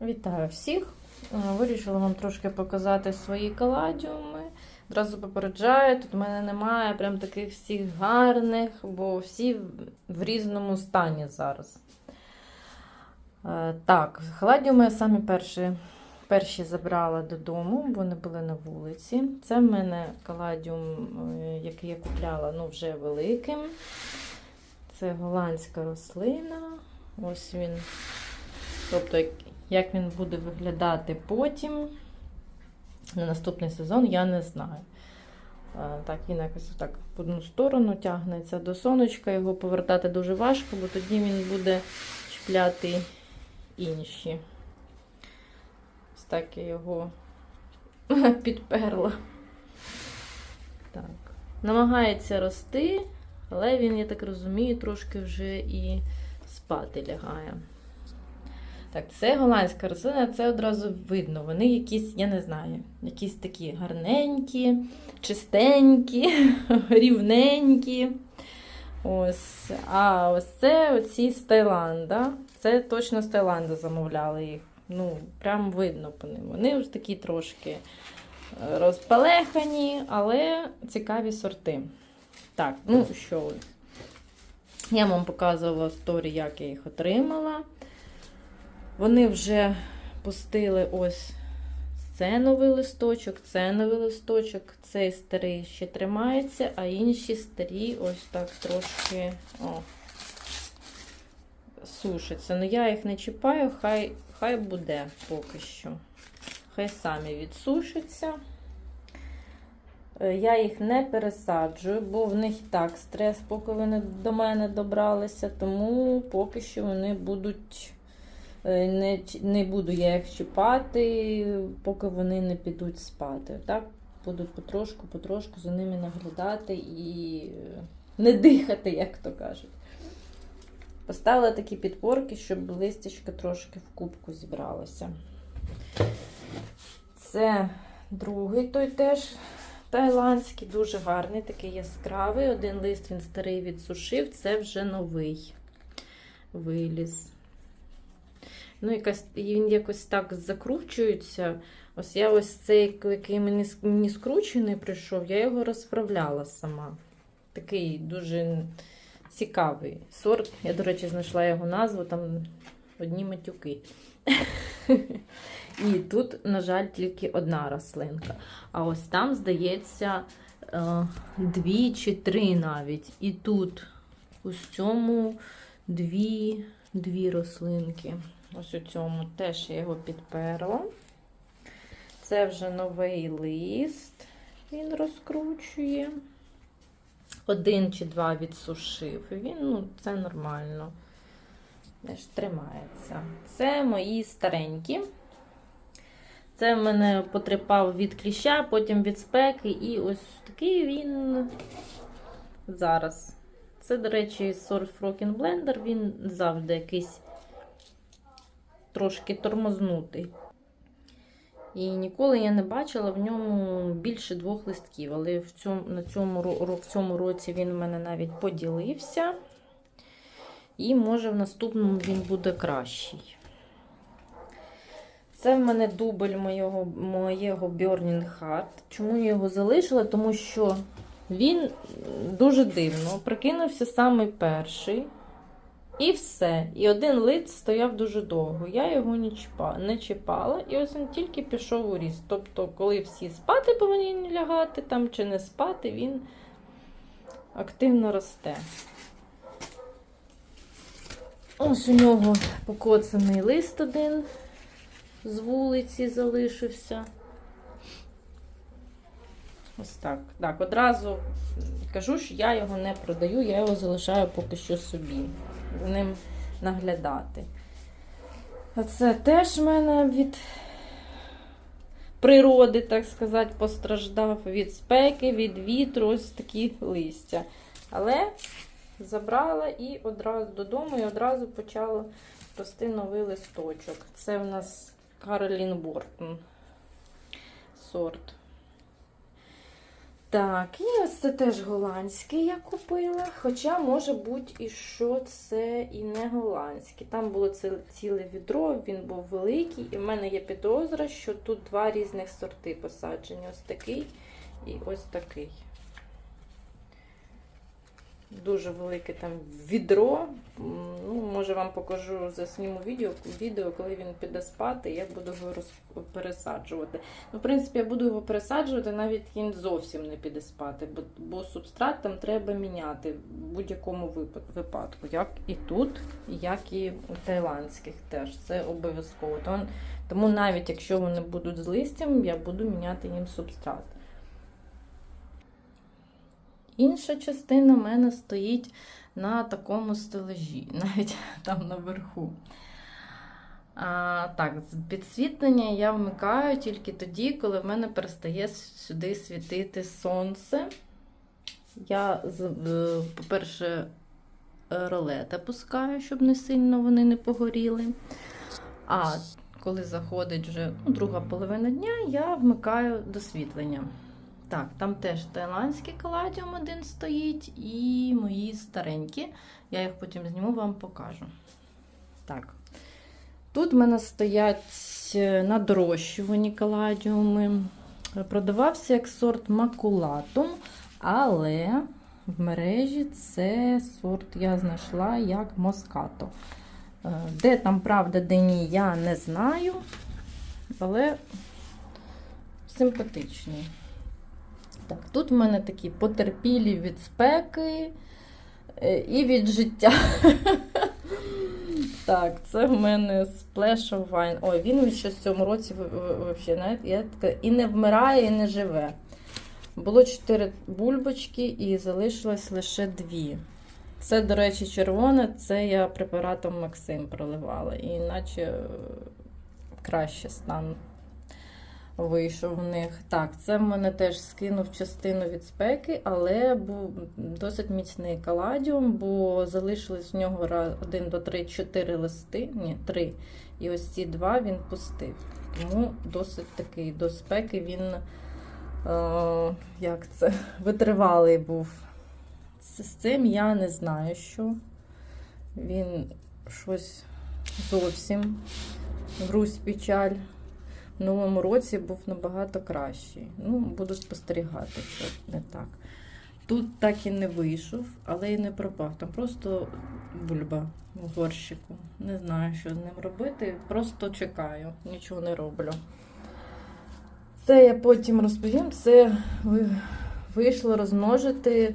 Вітаю всіх! Е, Вирішила вам трошки показати свої каладіуми. Одразу попереджаю, тут в мене немає прям таких всіх гарних, бо всі в- різному стані зараз. Е, Так, каладіуми я самі перші, перші забрала додому, вони були на вулиці. Це в мене каладіум, е, який я купляла ну, вже великим. Це голландська рослина. Ось він. Тобто, як- він буде виглядати потім на наступний сезон, я не знаю. Так, він якось так в одну сторону тягнеться до сонечка, його повертати дуже важко, бо тоді він буде чіпляти інші. Ось так я його підперла. Так. Намагається рости, але він, я так розумію, трошки вже і спати лягає. Так, це голландська рослина, це одразу видно. Вони якісь, я не знаю, якісь такі гарненькі, чистенькі, рівненькі. Ось. А ось це оці з Таїланда. Це точно з Таїланда замовляли їх. Ну, прям видно по ним. Вони вже такі трошки е, розпалехані, але цікаві сорти. Так, ну що ви. Я вам показувала сторі, як я їх отримала. Вони вже пустили ось це новий листочок, це новий листочок, цей старий ще тримається, а інші старі ось так трошки о, сушаться. Ну я їх не чіпаю, хай, хай буде поки що. Хай самі відсушаться. Е, Я їх не пересаджую, бо в них так стрес, поки вони до мене добралися, тому поки що вони будуть. Е, Не, не буду я їх чіпати, поки вони не підуть спати. Так, буду потрошку, потрошку за ними наглядати і е, не дихати, як то кажуть. Поставила такі підпорки, щоб листячко трошки в кубку зібралося. Це другий той теж тайландський, дуже гарний, такий яскравий. Один лист він старий відсушив, це вже новий виліз. Ну, якась, він якось так закручується. Ось я ось цей, який мені, мені скручений прийшов, я його розправляла сама. Такий дуже цікавий сорт. Я, до речі, знайшла його назву, там одні матюки. І тут, на жаль, тільки одна рослинка. А ось там, здається, е, дві чи три навіть. І тут, ось цьому дві, дві рослинки. Ось у цьому теж я його підперла. Це вже новий лист, він розкручує. Один чи два відсушив. Він, ну, це нормально. Теж тримається. Це мої старенькі. Це в мене потріпав від кліща, потім від спеки, і ось такий він зараз. Це, до речі, сорт Frocken Blender, він завжди якийсь трошки тормознутий. І ніколи я не бачила в ньому більше двох листків, але в цьому, на цьому, в цьому році він в мене навіть поділився. І може в наступному він буде кращий. Це в мене дубль моєго, моєго Burning Heart. Чому я його залишила? Тому що він дуже дивно прикинувся самий перший. І все. І один лист стояв дуже довго. Я його не чіпала, і ось він тільки пішов у ріст. Тобто, коли всі спати повинні лягати там чи не спати, він активно росте. Ось у нього покоцаний лист один з вулиці залишився. Ось так. Так, одразу кажу, що я його не продаю, я його залишаю поки що собі. Ним наглядати. А це теж в мене від природи, так сказати, постраждав від спеки, від вітру, ось такі листя. Але забрала і одразу додому, і одразу почала рости новий листочок. Це в нас Каролін Бортон сорт. Так, і ось це теж голландський я купила. Хоча, може бути, і що це і не голландський. Там було ціле відро, він був великий, і в мене є підозра, що тут два різних сорти посаджені. Ось такий і ось такий. Дуже велике там відро. Ну, може вам покажу, засніму відео, відео, коли він піде спати, як буду його роз- пересаджувати. Ну, в принципі, я буду його пересаджувати, навіть він зовсім не піде спати, бо, бо субстрат там треба міняти в будь-якому випадку. Як і тут, як і у тайландських теж. Це обов'язково. Тому навіть якщо вони будуть з листям, я буду міняти їм субстрат. Інша частина в мене стоїть на такому стележі, навіть там наверху. А, так, підсвітлення я вмикаю тільки тоді, коли в мене перестає сюди світити сонце. Я, по-перше, е, ролети пускаю, щоб не сильно вони не погоріли. А коли заходить вже ну, друга половина дня, я вмикаю досвітлення. Так, там теж тайландський каладіум один стоїть, і мої старенькі. Я їх потім зніму, вам покажу. Так. Тут в мене стоять е, на каладіуми. Продавався як сорт макулатум, але в мережі це сорт я знайшла як москато. Е, Де там правда, де ні, я не знаю, але симпатичний. Так, тут в мене такі потерпілі від спеки е, і від життя. Так, це в мене Splash of Wine. Ой, він ще в цьому році я така, і не вмирає, і не живе. Було 4 бульбочки і залишилось лише 2. Це, до речі, червоне, це я препаратом Максим проливала. І іначе е, краще стан вийшов в них. Так, це в мене теж скинув частину від спеки, але був досить міцний каладіум, бо залишилось в нього 1 до 3, 4 листи. Ні, 3. І ось ці два він пустив. Тому досить такий до спеки він е, як це, витривалий був. З цим я не знаю, що. Він щось зовсім грусть печаль. В новому році був набагато кращий. Ну, буду спостерігати, що не так. Тут так і не вийшов, але і не пропав. Там просто бульба в горщику. Не знаю, що з ним робити. Просто чекаю, нічого не роблю. Це я потім розповім. Це вийшло розмножити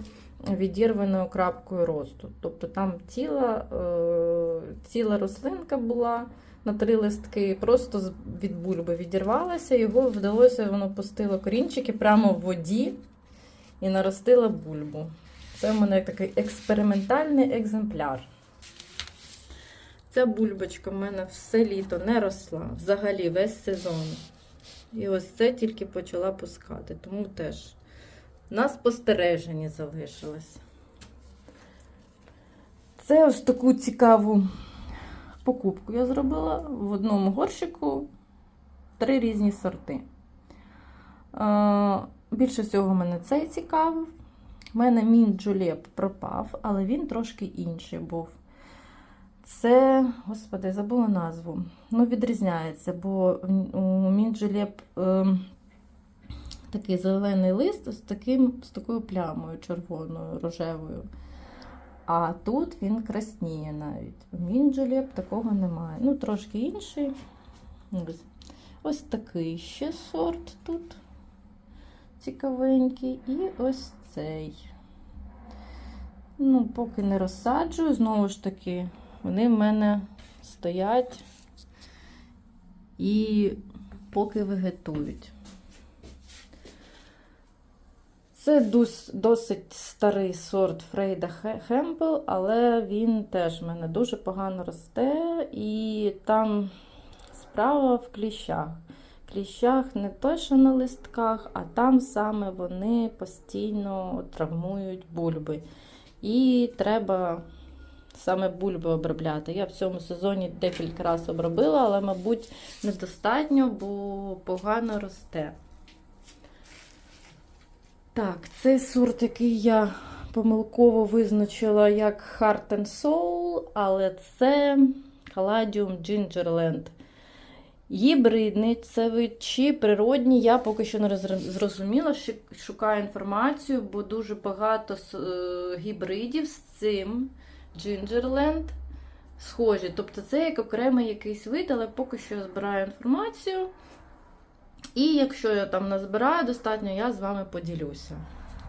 відірваною крапкою росту. Тобто там ціла, е, ціла рослинка була на три листки, просто від бульби відірвалася, його вдалося, воно пустило корінчики прямо в воді і наростило бульбу. Це в мене такий експериментальний екземпляр. Ця бульбочка в мене все літо не росла, взагалі весь сезон. І ось це тільки почала пускати, тому теж на спостереженні залишилось. Це ось таку цікаву покупку я зробила в одному горщику три різні сорти. Е, Більше всього мене цей цікавив. У мене мін Джулеп пропав, але він трошки інший був. Це, господи, забула назву. Ну, відрізняється, бо у мін Джулеп е, такий зелений лист з, таким, з такою плямою червоною, рожевою. А тут він красніє навіть. В Мінджелєб такого немає. Ну, трошки інший. Ось такий ще сорт тут цікавенький. І ось цей. Ну, поки не розсаджую, знову ж таки, вони в мене стоять і поки вегетують. Це досить старий сорт Фрейда Хе- Хемпел, але він теж в мене дуже погано росте, і там справа в кліщах. Кліщах не то, що на листках, а там саме вони постійно травмують бульби. І треба саме бульби обробляти. Я в цьому сезоні декілька разів обробила, але, мабуть, недостатньо, бо погано росте. Так, цей сорт, який я помилково визначила як Heart and Soul, але це Caladium Gingerland. Гібридний це вид чи природній, я поки що не зрозуміла. Шукаю інформацію, бо дуже багато е, гібридів з цим Gingerland схожі. Тобто це як окремий якийсь вид, але поки що я збираю інформацію. І якщо я там назбираю достатньо, я з вами поділюся.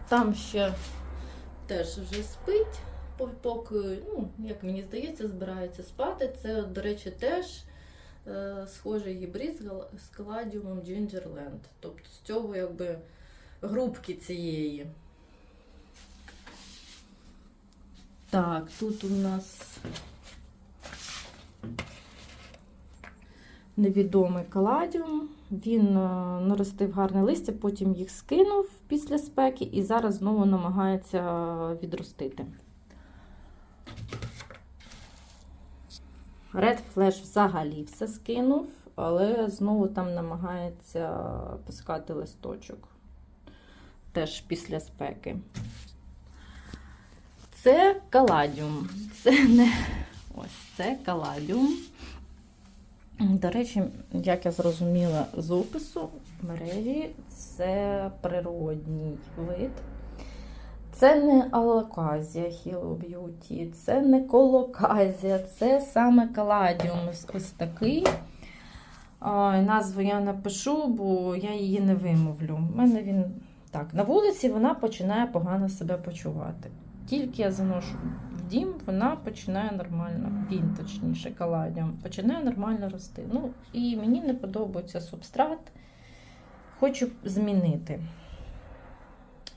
Там ще теж вже спить, поки, ну, як мені здається, збирається спати. Це, до речі, теж е, схожий гібрид з каладіумом Gingerland. Тобто з цього якби групки цієї. Так, тут у нас невідомий каладіум. Він е, наростив гарне листя, потім їх скинув після спеки і зараз знову намагається відростити. Red Flash взагалі все скинув, але знову там намагається пускати листочок. Теж після спеки. Це каладіум. Це не ось це каладіум. До речі, як я зрозуміла з опису мережі, це природній вид. Це не алоказія Hello Beauty, це не колоказія, це саме каладіум ось, такий. А, назву я напишу, бо я її не вимовлю. У мене він так, на вулиці вона починає погано себе почувати. Тільки я заношу дім, вона починає нормально, він точніше, каладіум, починає нормально рости. Ну, і мені не подобається субстрат. Хочу змінити.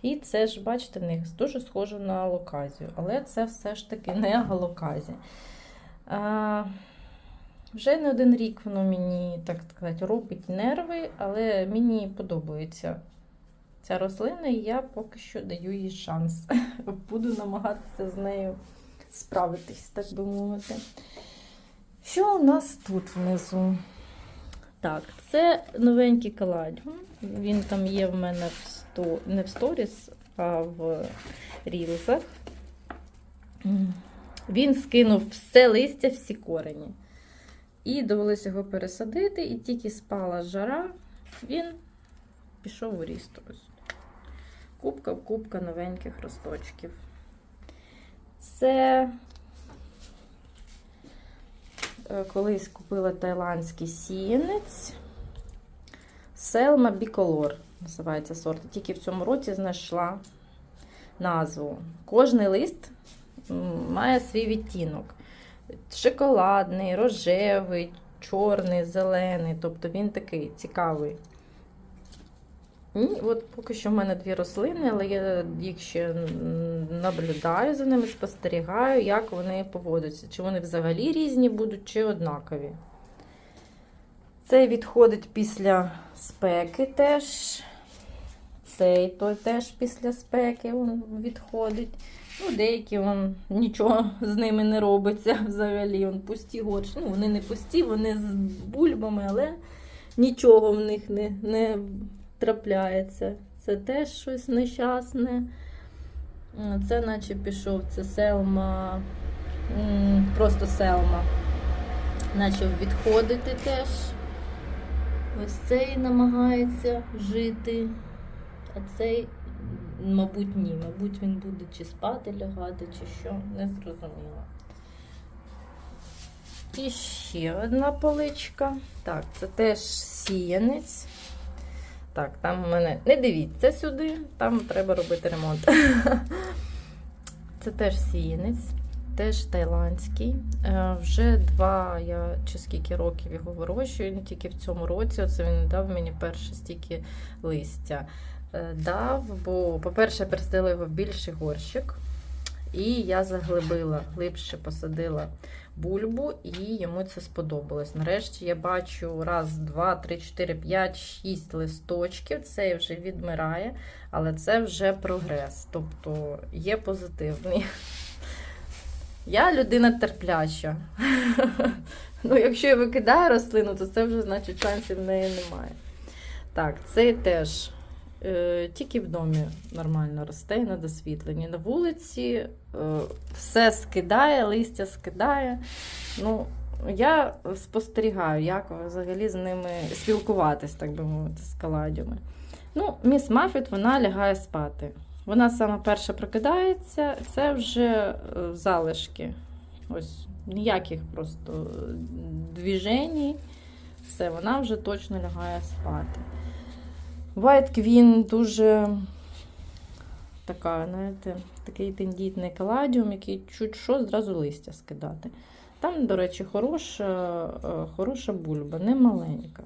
І це ж, бачите, в них дуже схоже на алоказію, але це все ж таки не алоказія. Вже не один рік воно мені, так сказати, робить нерви, але мені подобається ця рослина, і я поки що даю їй шанс. Буду намагатися з нею справитись, так би мовити. Що у нас тут внизу? Так, це новенький каладіум. Він там є в мене в сто... не в сторіс, а в рілзах. Він скинув все листя, всі корені. І довелося його пересадити, і тільки спала жара, він пішов у ріст. Кубка кубка новеньких росточків. Це е, колись купила тайландський сіянець. Селма Bicolor називається сорт. Тільки в цьому році знайшла назву. Кожний лист має свій відтінок. Шоколадний, рожевий, чорний, зелений. Тобто він такий цікавий. І от поки що в мене дві рослини, але я їх ще наблюдаю за ними, спостерігаю, як вони поводяться. Чи вони взагалі різні будуть, чи однакові. Цей відходить після спеки теж. Цей той теж після спеки він відходить. Ну, деякі вон, нічого з ними не робиться взагалі. Вон, пусті горші. Ну, вони не пусті, вони з бульбами, але нічого в них не, не трапляється. Це теж щось нещасне. Це наче пішов, це селма, просто селма. Почав відходити теж. Ось цей намагається жити, а цей, мабуть, ні. Мабуть, він буде чи спати лягати, чи що, не зрозуміло. І ще одна поличка. Так, це теж сіянець. Так, там в мене. Не дивіться сюди, там треба робити ремонт. Це теж сіянець, теж тайландський. Е, Вже два я чи скільки років його вирощую, тільки в цьому році. Оце він дав мені перше стільки листя. Е, Дав, бо, по-перше, пересадила його в більший горщик. І я заглибила, глибше посадила бульбу, і йому це сподобалось. Нарешті я бачу раз, два, три, чотири, п'ять, шість листочків. Цей вже відмирає, але це вже прогрес. Тобто є позитивний. Я людина терпляча. Ну, якщо я викидаю рослину, то це вже значить шансів в неї немає. Так, цей теж тільки в домі нормально росте і на досвітленні. На вулиці е, все скидає, листя скидає. Ну, я спостерігаю, як взагалі з ними спілкуватись, так би мовити, з каладіями. Ну, міс Мафіт, вона лягає спати. Вона саме перша прокидається, це вже е, залишки. Ось ніяких просто е, двіжень. Все, вона вже точно лягає спати. White Queen дуже така, знаєте, такий тендітний каладіум, який чуть що зразу листя скидати. Там, до речі, хороша, е, хороша бульба, не маленька.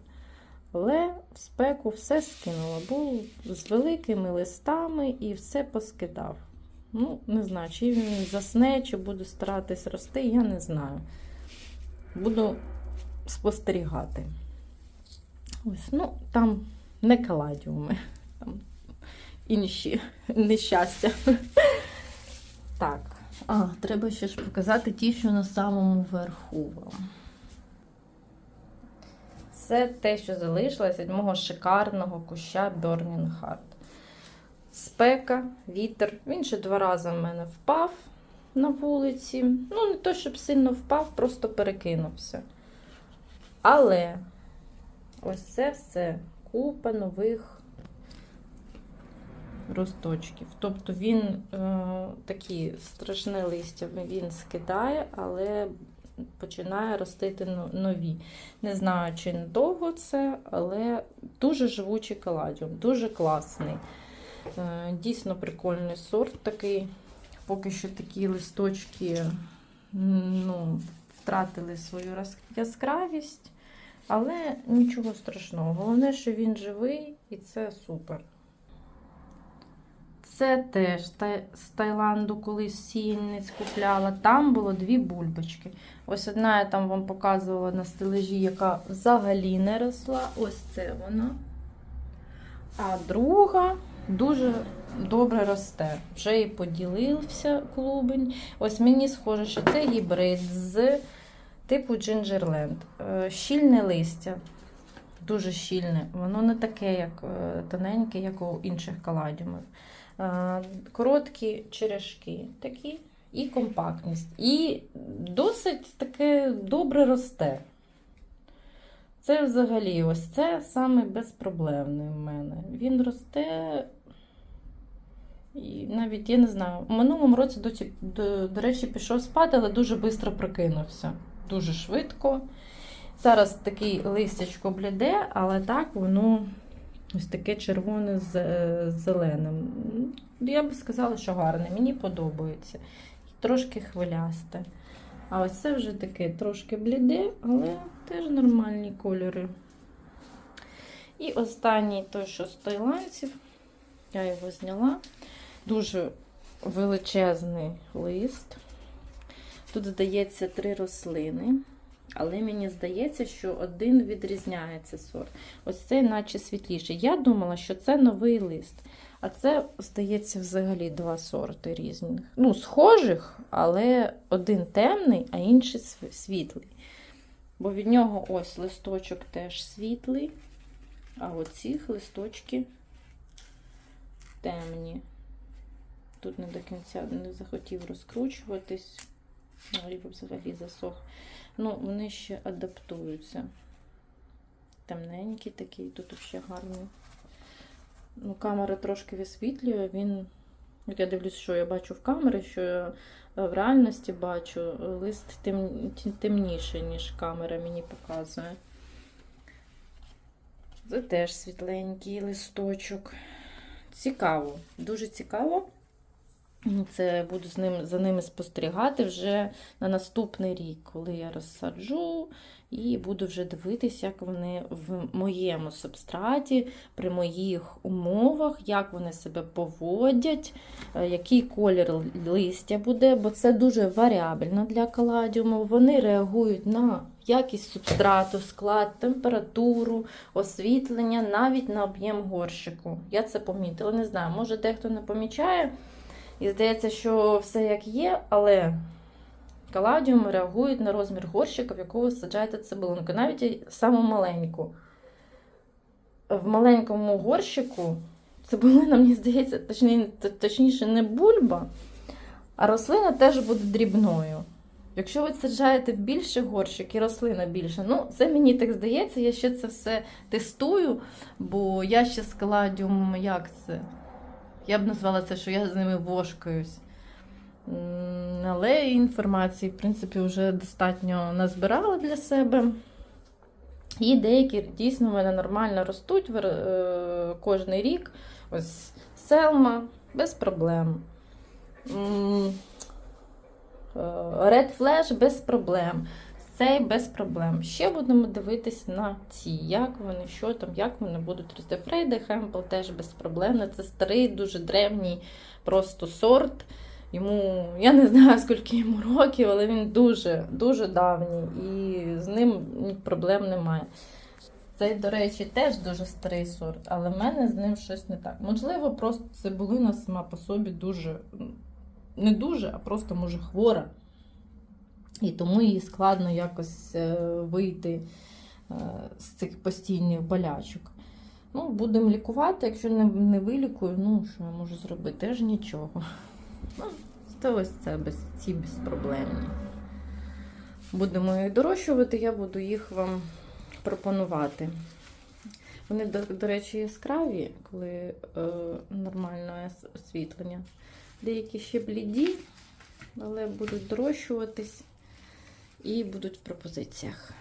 Але в спеку все скинула. Був з великими листами і все поскидав. Ну, не знаю, чи він засне, чи буде старатись рости, я не знаю. Буду спостерігати. Ось, ну, там не каладіуми, там інші нещастя. Так. А, треба ще ж показати ті, що на самому верху вам. Це те, що залишилось від мого шикарного куща Burning Heart. Спека, вітер. Він ще два рази в мене впав на вулиці. Ну, не то, щоб сильно впав, просто перекинувся. Але ось це все купа нових росточків. Тобто він е, такі страшне листя він скидає, але починає ростити нові. Не знаю, чи надовго це, але дуже живучий каладіум, дуже класний. Е, Дійсно прикольний сорт такий. Поки що такі листочки ну, втратили свою яскравість, але нічого страшного. Головне, що він живий, і це супер. Це теж з Таїланду колись сіянець купляла. Там було дві бульбочки. Ось одна я там вам показувала на стележі, яка взагалі не росла. Ось це вона. А друга дуже добре росте. Вже і поділився клубень. Ось мені схоже, що це гібрид з типу Джинджерленд. Е, Щільне листя. Дуже щільне. Воно не таке, як е, тоненьке, як у інших каладіумів. Е, Короткі черешки такі і компактність. І досить таке добре росте. Це взагалі ось це саме безпроблемний в мене. Він росте. І навіть я не знаю, у минулому році, до, до, до речі, пішов спати, але дуже швидко прокинувся. Дуже швидко. Зараз такий листячко бляде, але так воно ось таке червоне з е, зеленим. Я би сказала, що гарне, мені подобається. Трошки хвилясте. А ось це вже таке трошки бліде, але теж нормальні кольори. І останній той, що з тайландців, я його зняла. Дуже величезний лист. Тут, здається, три рослини. Але мені здається, що один відрізняється сорт. Ось цей, наче світліший. Я думала, що це новий лист. А це, здається, взагалі два сорти різних. Ну, схожих, але один темний, а інший світлий. Бо від нього ось листочок теж світлий, а оцих листочки темні. Тут не до кінця не захотів розкручуватись, або взагалі засох. Ну, вони ще адаптуються. Темненький такий, тут ще гарний. Ну, камера трошки висвітлює, він. От я дивлюсь, що я бачу в камері, що я е, в реальності бачу е, лист тем- темніший, ніж камера мені показує. Це теж світленький листочок. Цікаво, дуже цікаво. Це буду з ним, за ними спостерігати вже на наступний рік, коли я розсаджу, і буду вже дивитися, як вони в моєму субстраті, при моїх умовах, як вони себе поводять, е, який колір листя буде, бо це дуже варіабельно для каладіуму. Вони реагують на якість субстрату, склад, температуру, освітлення, навіть на об'єм горщику. Я це помітила. Не знаю, може дехто не помічає. І здається, що все як є, але каладіуми реагують на розмір горщика, в якого ви саджаєте цибулинку, навіть саму маленьку. В маленькому горщику цибулина, мені здається, точні, точніше, не бульба, а рослина теж буде дрібною. Якщо ви саджаєте більше горщик і рослина більше, ну це мені так здається, я ще це все тестую, бо я ще з каладіумом, як це? Я б назвала це, що я з ними вошкаюсь. Але інформації, в принципі, вже достатньо назбирала для себе. І деякі дійсно в мене нормально ростуть е, кожен рік. Ось селма без проблем. Е, Red Flash без проблем. Цей без проблем. Ще будемо дивитись на ці, як вони, що там, як вони будуть рости. Фрейда Хемпл теж без проблем. Це старий, дуже древній просто сорт. Йому, я не знаю, скільки йому років, але він дуже, дуже давній і з ним проблем немає. Цей, до речі, теж дуже старий сорт, але в мене з ним щось не так. Можливо, просто цибулина сама по собі дуже, не дуже, а просто може хвора. І тому їй складно якось е, вийти е, з цих постійних болячок. Ну, будемо лікувати, якщо не, не вилікую, ну що я можу зробити? Теж нічого. Ну, то ось це без, ці безпроблемні. Будемо їх дорощувати, я буду їх вам пропонувати. Вони, до, до речі, яскраві, коли е, нормальне освітлення. Деякі ще бліді, але будуть дорощуватись і будуть в пропозиціях.